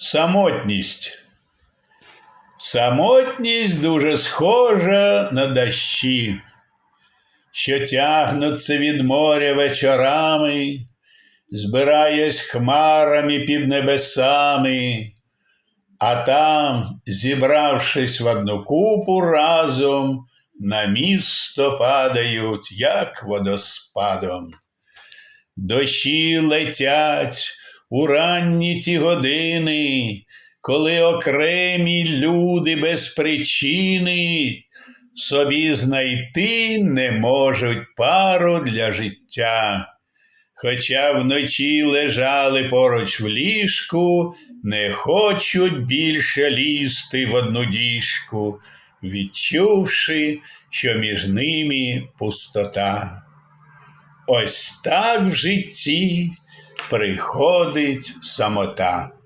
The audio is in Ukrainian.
Самотність. Самотність дуже схожа на дощі, що тягнуться від моря вечорами, збираясь хмарами під небесами, а там, зібравшись в одну купу разом, на місто падають, як водоспадом. Дощі летять у ранні ті години, коли окремі люди без причини собі знайти не можуть пару для життя. Хоча вночі лежали поруч в ліжку, не хочуть більше лізти в одну діжку, відчувши, що між ними пустота. Ось так в житті приходить самота.